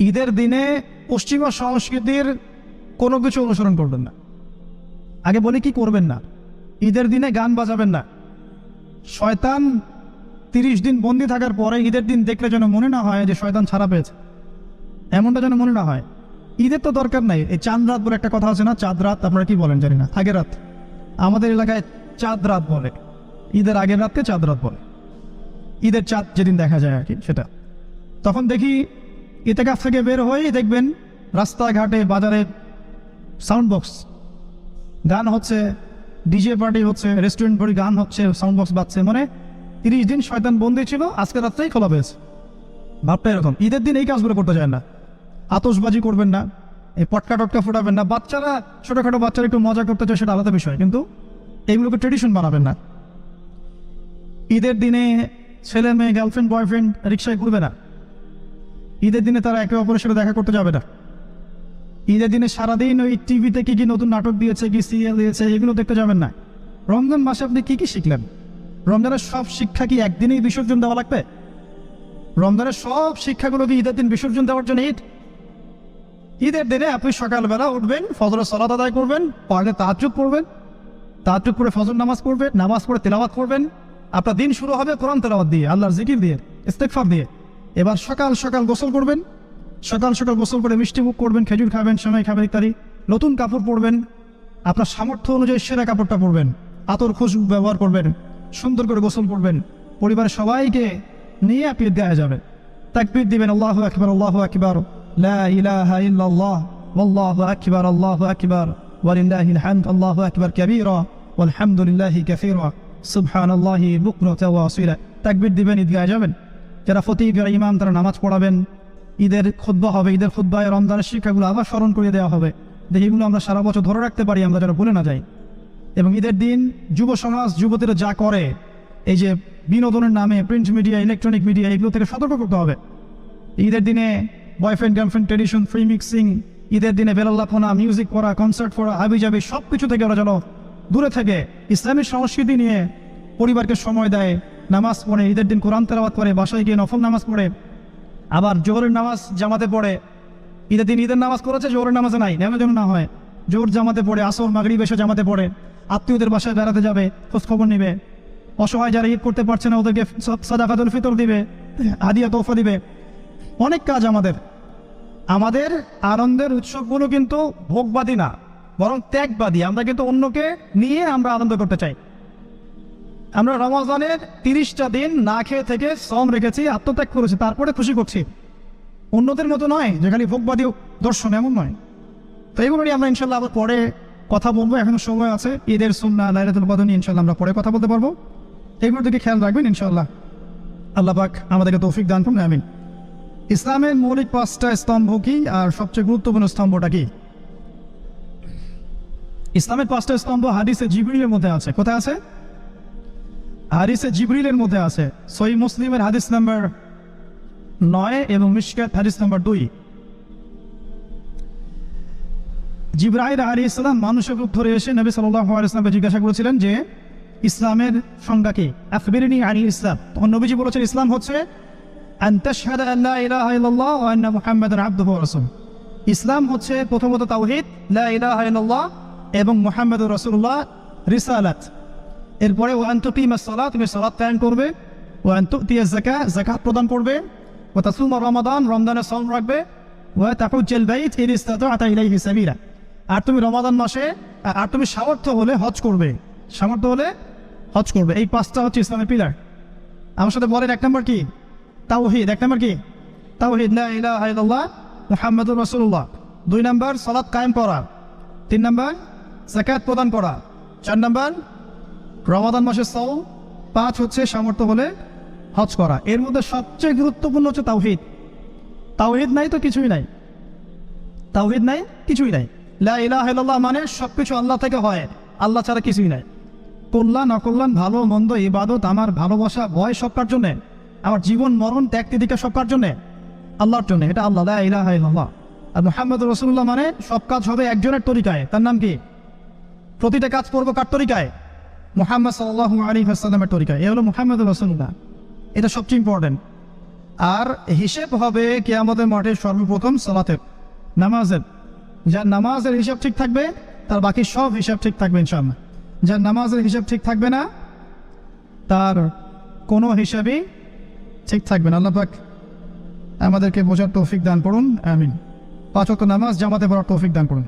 ঈদের দিনে পশ্চিমা সংস্কৃতির কোনো কিছু অনুসরণ করবেন না। আগে বলি কি করবেন না। ঈদের দিনে গান বাজাবেন না। শয়তান তিরিশ দিন বন্দি থাকার পরে ঈদের দিন দেখলে যেন মনে না হয় যে শয়তান ছাড়া পেয়েছে। এমনটা যেন মনে না হয়। ঈদের তো দরকার নাই। এই চাঁদ রাত বলে একটা কথা আছে না? চাঁদ রাত, আপনারা কি বলেন জানি না। আগের রাত। আমাদের এলাকায় চাঁদ রাত বলে। ঈদের আগের রাতকে চাঁদ রাত বলে। ঈদের চাঁদ যেদিন দেখা যায় আর কি, সেটা। তখন দেখি ইতেকাফ থেকে বের হয়েই দেখবেন রাস্তাঘাটে বাজারে সাউন্ড বক্স গান হচ্ছে ডিজে পার্টি হচ্ছে রেস্টুরেন্ট ভরি গান হচ্ছে সাউন্ড বক্স বাজছে। মানে তিরিশ দিন শয়তান বন্দি ছিল, আজকে রাত্রেই খোলা পেয়েছে। ভাবটা এরকম, ঈদের দিন এই কাজগুলো করতে যায় না। আতসবাজি করবেন না, এই পটকা টটকা ফোটাবেন না। বাচ্চারা, ছোটোখাটো বাচ্চারা একটু মজা করতে চায়, সেটা আলাদা বিষয়। কিন্তু এইগুলোকে ট্রেডিশন বানাবেন না। ঈদের দিনে ছেলে মেয়ে গার্লফ্রেন্ড বয়ফ্রেন্ড রিক্সায় ঘুরবে না। ঈদের দিনে তারা একে অপরের সাথে দেখা করতে যাবে না। ঈদের দিনে সারাদিন ওই টিভিতে কি কি নতুন নাটক দিয়েছে, কি সিরিয়াল দিয়েছে, এগুলো দেখতে যাবেন না। রমজান মাসে আপনি কি কি শিখলেন? রমজানের সব শিক্ষা কি একদিনেই বিসর্জন দেওয়া লাগবে? রমজানের সব শিক্ষাগুলো কি ঈদের দিন বিসর্জন দেওয়ার জন্য ঈদ? ঈদের দিনে আপনি সকালবেলা উঠবেন, ফজরের সলাত আদায় করবেন পরে তাহাজুদ পড়বেন তাহাজুদ করে ফজর নামাজ পড়বেন, নামাজ পড়ে তেলাওয়াত করবেন। আপনার দিন শুরু হবে কোরআন তেলাওয়াত দিয়ে, আল্লাহর জিকির দিয়ে ইস্তেকফার দিয়ে। এবার সকাল সকাল গোসল করবেন। সকাল সকাল গোসল করে মিষ্টি মুখ করবেন, খেজুর খাবেন সময় খাবেন ইত্যাদি। নতুন কাপড় পরবেন। আপনার সামর্থ্য অনুযায়ী সেরা কাপড়টা পরবেন। আতর খুশবু ব্যবহার করবেন। সুন্দর করে গোসল করবেন। পরিবারের সবাইকে নিয়ে আপনি দেওয়া যাবে। তাকবীর দিবেন, আল্লাহ আকবার আল্লাহ আকবার ওয়াল্লাহু আকবার, আল্লাহু আকবার, ওয়ালিল্লাহিল হামদ, আল্লাহু আকবার কাবীরা, ওয়ালহামদুলিল্লাহি কাসীরা, সুবহানাল্লাহি বুকরাতা ওয়া আসীলা তাকবীর দিবেন, ঈদগাহে যাবেন। যারা ফতিহ ইমাম তারা নামাজ পড়াবেন, ঈদের খুদ্া হবে, ঈদের খুদ্ায় রমজানের শিক্ষাগুলো আবার স্মরণ করিয়ে দেওয়া হবে। এগুলো আমরা সারা বছর ধরে রাখতে পারি, আমরা যেন ভুলে না যাই। এবং ঈদের দিন যুব সমাজ, যুবতীরা যা করে, এই যে বিনোদনের নামে প্রিন্ট মিডিয়া ইলেকট্রনিক মিডিয়া এগুলো থেকে সতর্ক করতে হবে। ঈদের দিনে boyfriend girlfriend tradition free mixing ঈদের দিনে বেলাল্লাপনা মিউজিক পড়া কনসার্ট পড়া, হাবি জাবি সব কিছু থেকে ওরা যেন দূরে থেকে ইসলামী সংস্কৃতি নিয়ে পরিবারকে সময় দেয় নামাজ পড়ে, ঈদের দিন কোরআন তেলাবাদ করে, বাসায় গিয়ে নফল নামাজ পড়ে, আবার জোহরের নামাজ জামাতে পড়ে। ঈদের দিন ঈদের নামাজ করেছে, জোহরের নামাজে নাই, নেমে যেন না হয়। জোর জামাতে পড়ে, আসর মাগরি বেশে জামাতে পড়ে। আত্মীয়দের বাসায় বেড়াতে যাবে খোঁজ খবর নিবে। অসহায় যারা ঈদ করতে পারছে না, ওদেরকে সাদাকাতুল ফিতর দিবে, হাদিয়া তোফা দিবে। অনেক কাজ আমাদের। আমাদের আনন্দের উৎসবগুলো কিন্তু ভোগবাদী না, বরং ত্যাগবাদী। আমরা কিন্তু অন্যকে নিয়ে আমরা আনন্দ করতে চাই। আমরা রমাজানের তিরিশটা দিন না খেয়ে থেকে শ্রম রেখেছি, আত্মত্যাগ করেছি, তারপরে খুশি করছি। অন্যদের মতো নয় যে খালি ভোগবাদী দর্শন, এমন নয়। তো এগুলো নিয়ে আমরা ইনশাল্লাহ আবার পরে কথা বলব, এখনও সময় আছে। ঈদের সুন্না লাইলাতুল কদর ইনশাল্লাহ আমরা পরে কথা বলতে পারব। এগুলোর দিকে খেয়াল রাখবেন ইনশাল্লাহ। আল্লাহ পাক আমাদেরকে তৌফিক দান করুন, আমিন। ইসলামের মৌলিক পাঁচটা স্তম্ভ কি আর সবচেয়ে গুরুত্বপূর্ণ স্তম্ভটা কি? ইসলামের পাঁচটা স্তম্ভ হাদিসে জিবরিলের মধ্যে আছে। কোথায় আছে? হাদিসে জিবরিলের মধ্যে আছে সই মুসলিমের হাদিস নাম্বার নয় এবং মিশকাত হাদিস নাম্বার দুই। জিব্রাহিল আলী ইসলাম মানুষের রূপ ধরে এসে নবী সাল্লাহ ইসলামকে জিজ্ঞাসা করেছিলেন যে, ইসলামের সংজ্ঞা কি? আখবিরিনী আলী ইসলাম। তখন নবীজি বলেছেন, ইসলাম হচ্ছে ইসলাম হচ্ছে প্রথমত তাওহীদ, লা ইলাহা ইল্লাল্লাহ এবং মুহাম্মাদুর রাসূলুল্লাহ, রিসালাত। এরপরে ওয়ান তুকিমা সালাত তুমি সালাত কায়েম করবে। ওয়ান তুতিয়া যাকাত যাকাত প্রদান করবে। ওয়া তাসুমা রমাদান রমজানের সওম রাখবে। ওয়া তাহুজ্জাল বাইত ইসতাতা'তা ইলাইহি সাবিলা আর তুমি রমাদান মাসে আর তুমি সামর্থ্য হলে হজ করবে সামর্থ্য হলে হজ করবে। এই পাঁচটা হচ্ছে ইসলামের পিলার। আমার সাথে বলেন, এক নম্বর কি? তাওহিদ। এক নম্বর কি? তাওহিদ, লা ইলাহা ইল্লাল্লাহ মুহাম্মাদুর রাসূলুল্লাহ। দুই নম্বর সালাত কায়েম করা। তিন নম্বর, যাকাত প্রদান করা। চার নম্বর রমাদান মাসের সওম পাঁচ হচ্ছে সামর্থ্য হলে হজ করা। এর মধ্যে সবচেয়ে গুরুত্বপূর্ণ হচ্ছে তাওহিদ। তাওহিদ নাই তো কিছুই নাই। তাওহিদ নাই, কিছুই নাই। লা মানে সবকিছু আল্লাহ থেকে হয়। আল্লাহ ছাড়া কিছুই নাই। কল্যাণ, অকল্যাণ, ভালো, মন্দ, ইবাদত, আমার ভালোবাসা, ভয় সব কার জন্যে, আমার জীবন, মরণ, ত্যাগ তিদিকা সব কার জন্যে, আল্লাহর জন্য। এটা আল্লাহ, লা ইলাহা আর মোহাম্মদ রসুল্লাহ মানে সব কাজ হবে একজনের তরিকায়। তার নাম কি? প্রতিটা কাজ করব কার তরিকায়? মোহাম্মদ সাল্লাহ আলী হাসালামের তরিকায় এ হলো মোহাম্মদ রসুল্লাহ এটা সবচেয়ে ইম্পর্টেন্ট আর হিসেব হবে কেয়ামতের মাঠে সর্বপ্রথম সালাতের, নামাজের। যার নামাজের হিসাব ঠিক থাকবে, তার বাকি সব হিসাব ঠিক থাকবে ইনশাআল্লাহ। যার নামাজের হিসাব ঠিক থাকবে না, তার কোনো হিসাবই ঠিক থাকবে না। আল্লাহ আমাদেরকে বোঝার তৌফিক দান করুন, আমিন। পাঁচ ওয়াক্ত নামাজ জামাতে পড়ার তৌফিক দান করুন।